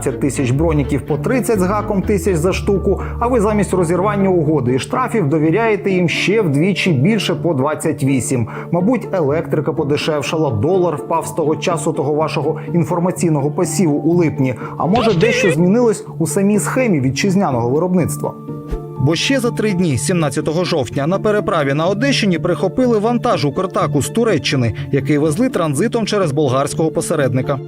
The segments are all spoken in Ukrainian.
тисяч броніків по 30 з гаком тисяч за штуку. А ви замість розірвання угоди і штрафів довіряєте їм ще вдвічі більше по 28. Мабуть, електрика подешевшала, долар впав з того часу того вашого інформаційного посіву у липні. А може, дещо змінилось у самій схемі вітчизняного виробництва. Бо ще за три дні, 17 жовтня, на переправі на Одещині прихопили вантаж Укртаку з Туреччини, який везли транзитом через болгарського посередника.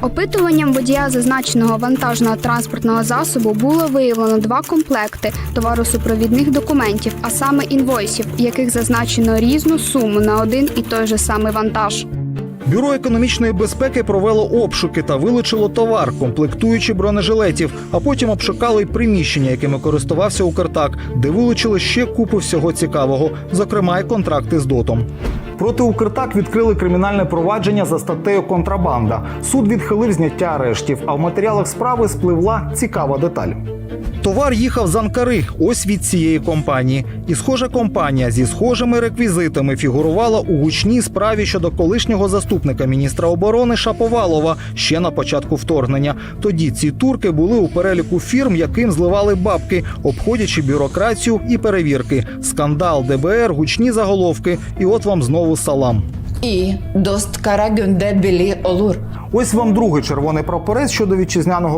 Опитуванням водія зазначеного вантажного транспортного засобу було виявлено два комплекти товаросупровідних документів, а саме інвойсів, в яких зазначено різну суму на один і той же самий вантаж. Бюро економічної безпеки провело обшуки та вилучило товар, комплектуючи бронежилетів, а потім обшукали й приміщення, якими користувався Укртак, де вилучили ще купу всього цікавого, зокрема й контракти з дотом. Проти Укртак відкрили кримінальне провадження за статтею контрабанда. Суд відхилив зняття арештів, а в матеріалах справи спливла цікава деталь. Товар їхав з Анкари, ось від цієї компанії. І схожа компанія зі схожими реквізитами фігурувала у гучній справі щодо колишнього заступника міністра оборони Шаповалова ще на початку вторгнення. Тоді ці турки були у переліку фірм, яким зливали бабки, обходячи бюрократію і перевірки. Скандал ДБР, гучні заголовки. І от вам знову салам. І дост білі олур. Ось вам другий червоний прапорець щодо вітчизняного